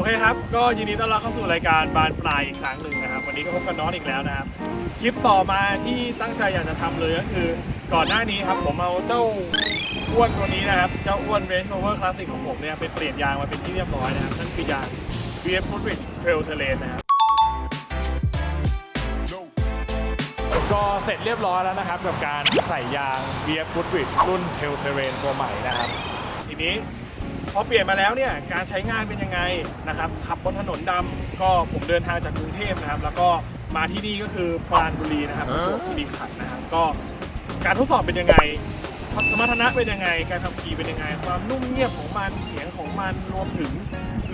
อเคครับ ก็ยินดีต้อนรับเข้าสู่รายการบานปลายอีกครั้งหนึ่งนะครับ วันนี้ก็พบกับน้องอีกแล้วนะครับ คลิปต่อมาที่ตั้งใจอยากจะทำเลยก็คือ ก่อนหน้านี้ครับผมเอาเจ้าอ้วนตัวนี้นะครับ เจ้าอ้วน Range Rover Classic ของผมเนี่ยไปเปลี่ยนยางมาเป็นที่เรียบร้อยนะครับ นั่นคือยาง VF Goodrich Trail Terrain นะครับ ก็เสร็จเรียบร้อยแล้วนะครับ กับการใส่ยาง VF Goodrich รุ่น Trail Terrain ตัวใหม่นะครับ ทีนี้ พอเปลี่ยนมาแล้วเนี่ยการใช้งานเป็นยังไงนะครับขับบนถนนดำก็ผมเดินทางจากกรุงเทพนะครับ แล้วก็มาที่นี่ก็คือปรานบุรีนะครับประจวบคีรีขันธ์นะครับก็การทดสอบเป็นยังไงสมรรถนะเป็นยังไง การขับขี่เป็นยังไง ความนุ่มเงียบของมันเสียงของมันรวมถึง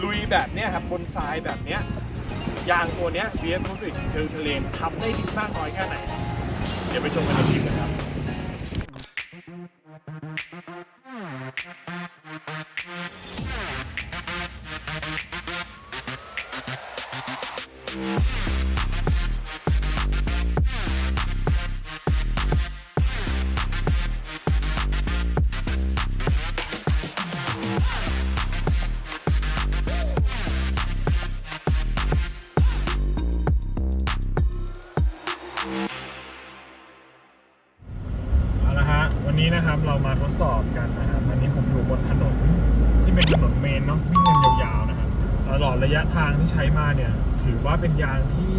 ลุยแบบเนี้ยครับบนทรายแบบเนี้ยยางตัวเนี้ย VF Goodrich Trail Terrain ทำได้ดีมากน้อยแค่ไหน เดี๋ยวไปชมกันในคลิปนะครับ เอาละฮะ วันนี้นะครับเรามาทดสอบกันนะครับวันนี้ผมอยู่บนถนนที่เป็นถนนเมนเนาะวิ่งกันยาวๆนะครับตลอดระยะทางที่ใช้มาเนี่ย ถือว่าเป็นยางที่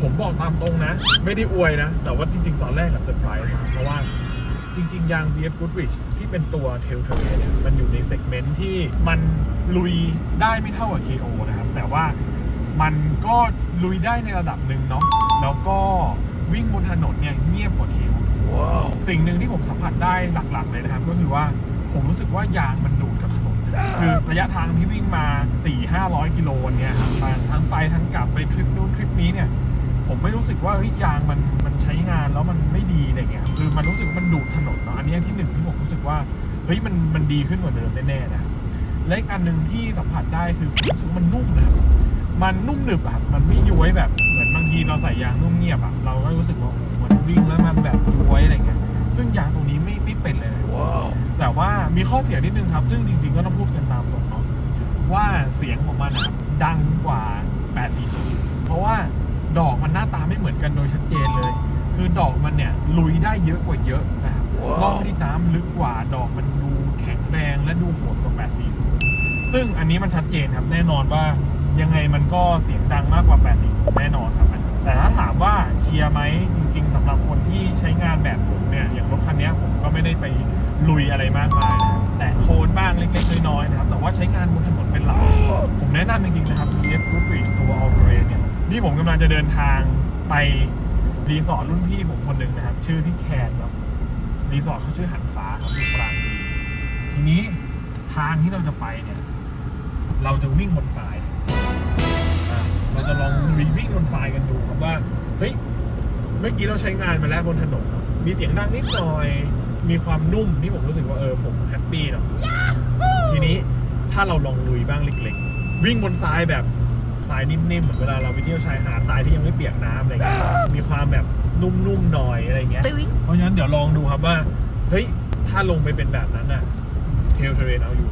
ผมบอกตามตรงนะ ไม่ได้อวยนะ แต่ว่าจริงๆ ตอนแรกอะเซอร์ไพรส์เพราะว่าจริง ๆ ยาง BF Goodrich ที่เป็นตัว t a i l t e r เนี่ยมันอยู่ในเซกเมนต์ที่มันลุยได้ไม่เท่ากับ KO นะครับ แต่ว่า มันก็ลุยได้ในระดับหนึ่งเนาะแล้วก็วิ่งบนถนนเนี่ยเงียบกว่า KO สิ่งหนึ่งที่ผมสัมผัสได้หลักๆเลยนะครับ ก็คือว่าผมรู้สึกว่ายางมันดูดกับถนน คือระยะทางที่วิ่งมา 4 500 กิโลเนี่ยครับทั้งทั้งไปทั้งกลับไปทริปนู้นทริปนี้เนี่ยผมไม่รู้สึกว่าเฮ้ยยางมันมันใช้งานแล้วมันไม่ดีอะไรเงี้ยคือมันรู้สึกว่ามันดูดถนนเนาะอันนี้ที่หนึ่งที่ผมรู้สึกว่าเฮ้ยมันมันดีขึ้นกว่าเดิมแน่ๆนะครับและอีกอันหนึ่งที่สัมผัสได้คือผมรู้สึกว่ามันนุ่มนะครับ มันนุ่มหนึบอะครับมันไม่ย้วยแบบเหมือนบางทีเราใส่ยางนุ่มเงียบอะเราก็รู้สึกว่าโอ้โหมันวิ่งแล้วมันแบบย้วยอะไรเงี้ยซึ่งยางตรงนี้ไม่ไม่เป็นเลยนะแต่ว่ามีข้อเสียนิดนึงครับ ซึ่งจริงๆก็ต้องพูดกันตามตรงเนาะว่าเสียงของมันนะครับดังกว่า840เพราะว่าดอกมันหน้าตาไม่เหมือนกันโดยชัดเจนเลย คือดอกมันเนี่ยลุยได้เยอะกว่าเยอะนะครับร่องที่น้ำลึกกว่าดอกมันดูแข็งแรงและดูโหดกว่า840ซึ่งอันนี้มันชัดเจนครับแน่นอนว่า ยังไงมันก็เสียงดังมากกว่า840แน่นอนครับ แต่ถ้าถามว่าเชียร์ไหมจริง ๆสำหรับคนที่ใช้งานแบบผมเนี่ย อย่างรถคันนี้ผมก็ไม่ได้ไปลุยอะไรมากมายนะแต่โคนบ้างเล็กๆน้อยๆนะครับ แต่ว่าใช้งานบนถนนเป็นหลัก ผมแนะนำจริงๆนะครับ BF Goodrich ตัว a l t e r a เนี่ยนี่ผมกำลังจะเดินทางไปรีสอร์ทรุ่นพี่ผมคนหนึ่งนะครับ ชื่อพี่แคนครับรีสอร์ทเขาชื่อหันฟ้าครับอยู่ปรางทีนี้ทางที่เราจะไปเนี่ย เราจะวิ่งบนทราย เราจะลองวิ่งวิ่งบนทรายกันดูครับว่าเฮ้ยเมื่อกี้เราใช้งานมาแล้วบนถนนเนอะมีเสียงดังนิดหน่อย มีความนุ่มที่ผมรู้สึกว่าเออผมแฮปปี้เนาะทีนี้ถ้าเราลองลุยบ้างเล็กๆ วิ่งบนทรายแบบทรายนิ่มๆเหมือนเวลาเราไปเที่ยวชายหาดทรายที่ยังไม่เปียกน้ำอะไรเงี้ยมีความแบบนุ่มๆหน่อยอะไรเงี้ยเพราะฉะนั้นเดี๋ยวลองดูครับว่าเฮ้ยถ้าลงไปเป็นแบบนั้นน่ะเทลเทเรนเอาอยู่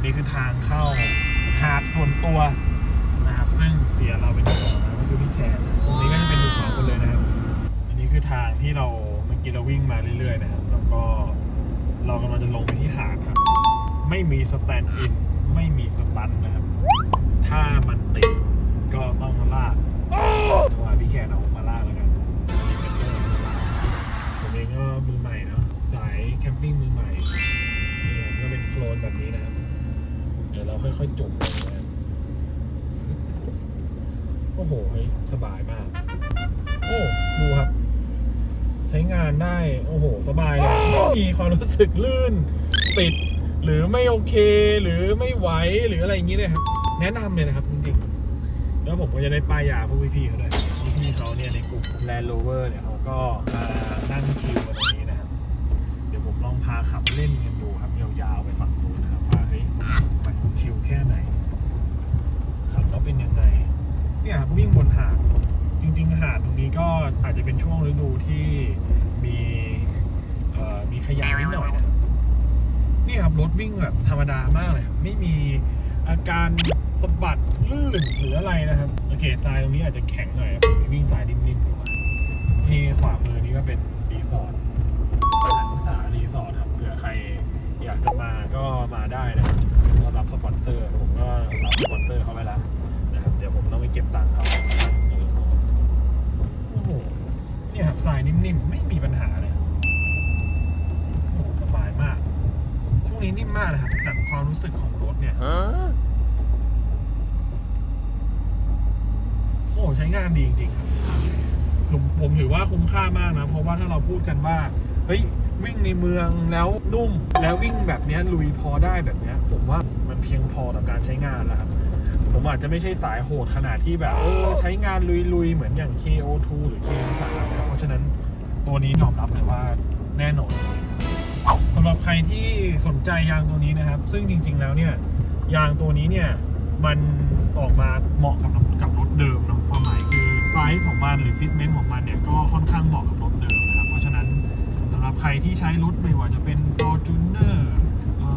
นนี้คือทางเข้าหาดส่วนตัวนะครับ ซึ่งเดี๋ยวเราเป็นเจ้าของนะก็คือพี่แคนตรงนี้ก็จะเป็นภูเขาหมดเลยนะครับ อันนี้คือทางที่เราเมื่อกี้เราวิ่งมาเรื่อยๆนะครับ แล้วก็เรากำลังจะลงไปที่หาดครับ ไม่มีสแตนด์อิน ไม่มีสตันนะครับ ถ้ามันติดก็ต้องมาลากจังหวะพี่แคนเอามาลากแล้วกันผมเองก็มือใหม่เนาะ สายแคมปิ้งมือใหม่นี่ครับก็เป็นโคลนแบบนี้นะครับ ดี๋ยวเราค่อยๆจุ่มลงนะโอ้โหเฮ้สบายมาก โอ้ ดูครับ ใช้งานได้ โอ้โห สบายเลยไม่มีความรู้สึกลื่น ติด หรือไม่โอเค หรือไม่ไหว หรืออะไรอย่างนี้เลยครับ แนะนำเลยนะครับจริงๆ แล้วผมก็จะได้ป้ายยาพวกพี่ๆเขาด้วยพี่ๆเขาเนี่ยในกลุ่ม Land Rover เนี่ยเขาก็มานั่งคิวกันตรงนี้นะครับ เดี๋ยวผมลองพาขับเล่นกันดูครับยาวๆไปฝั่ง ชิลแค่ไหนขับแล้วเป็นยังไงเนี่ยครับวิ่งบนหาดจริงๆหาดตรงนี้ก็อาจจะเป็นช่วงฤดูที่มีมีขยะนิดหน่อยนะนี่ครับนะครับรถวิ่งแบบธรรมดามากเลยครับไม่มีอาการสะบัดลื่นหรืออะไรนะครับ โอเคทรายตรงนี้อาจจะแข็งหน่อยผมวิ่งสายนิ่มๆดูมาที่ขวามือนี้ก็เป็นรีสอร์ทหันษารีสอร์ทครับเผื่อใครอยากจะมาก็มาได้นะครับ อนเซอร์ผมก็รับสปอนเซอร์เขาไปแล้วนะครับเดี๋ยวผมต้องไปเก็บตังค์เขาโอ้โหเนี่ยครับทรายนิ่มๆ ไม่มีปัญหาเลยโอ้โหสบายมาก ช่วงนี้นิ่มมากนะครับจากความรู้สึกของรถเนี่ยโอ้ใช้งานดีจริงๆครับผมผมถือว่าคุ้มค่ามากนะ เพราะว่าถ้าเราพูดกันว่า เฮ้ย วิ่งในเมืองแล้วนุ่ม แล้ววิ่งแบบเนี้ยลุยพอได้แบบเนี้ยผมว่ามัน เพียงพอต่อการใช้งานแล้วครับ ผมอาจจะไม่ใช่สายโหดขนาดที่แบบเออใช้งานลุยๆ เหมือนอย่าง KO2 หรือ KO3 นะครับเพราะฉะนั้นตัวนี้ยอมรับเลยว่าแน่นอนสำหรับใครที่สนใจยางตัวนี้นะครับ ซึ่งจริง ๆ แล้วเนี่ยยางตัวนี้เนี่ยมันออกมาเหมาะกับกับรถเดิมเนาะความหมายคือไซส์ของมันหรือฟิตเมนต์ของมันเนี่ยก็ค่อนข้างเหมาะกับรถเดิมนะครับ เพราะฉะนั้นสำหรับใครที่ใช้รถไม่ว่าจะเป็น Fortuner เอ่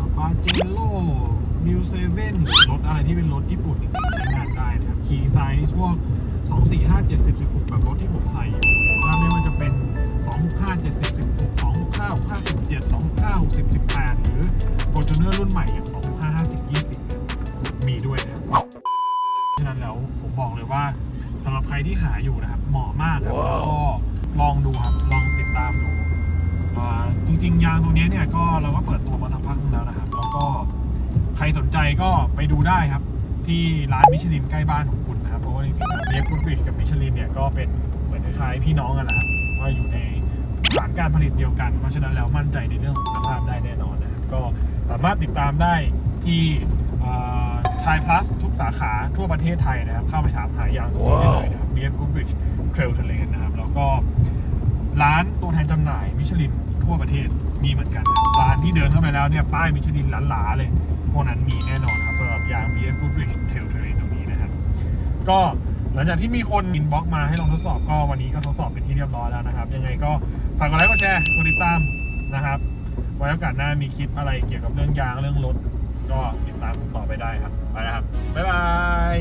อ Pajero New 7หรือรถอะไรที่เป็นรถญี่ปุ่นจริงๆใช้งานได้นะครับ Key Size พวก 2 4 5 7 10 16แบบรถที่ผมใส่อยู่หรือว่าไม่ว่าจะเป็น 265 70 16 269 57 269 10 18 หรือ Fortuner รุ่นใหม่อย่าง265 50 20เนี่ยมีด้วยนะครับฉะนั้นแล้วผมบอกเลยว่าสำหรับใครที่หาอยู่นะครับเหมาะมากครับแล้วก็ลองดูครับลองติดตามดูอ่าจริงๆยางตัวเนี้ยเนี่ยก็เราก็เปิดตัวมาสักพักนึงแล้วนะครับ แล้วก็ ใครสนใจก็ไปดูได้ครับ ที่ร้านมิชลินใกล้บ้านของคุณนะครับ เพราะว่าจริงๆเรียกคุณบริดกับมิชลินเนี่ยก็เป็นเหมือนคล้ายพี่น้องกันแหละครับว่าอยู่ในฐานการผลิตเดียวกัน เพราะฉะนั้นแล้วมั่นใจในเรื่องของคุณภาพได้แน่นอนนะครับ ก็สามารถติดตามได้ที่ไทยพลัสทุกสาขาทั่วประเทศไทยนะครับ เข้าไปถามหายางตัวนี้ได้เลยนะครับ b f Goodrich Trail to Lane นะครับ แล้วก็ ร้านตัวแทนจำหน่ายมิชลินทั่วประเทศมีเหมือนกัน ร้านที่เดินเข้าไปแล้วเนี่ยป้ายมิชลินหลาๆเลย พวกนั้นมีแน่นอนครับสำหรับยาง BF Goodrich Trail Terrain ตรงนี้นะครับ ก็หลังจากที่มีคนอินบ็อกมาให้ลองทดสอบก็วันนี้ก็ทดสอบเป็นที่เรียบร้อยแล้วนะครับ ยังไงก็ฝากกดไลค์กดแชร์กดติดตามนะครับ ไว้โอกาสหน้ามีคลิปอะไรเกี่ยวกับเรื่องยางเรื่องรถก็ติดตามผมต่อไปได้ครับไปแล้วครับบ๊ายบาย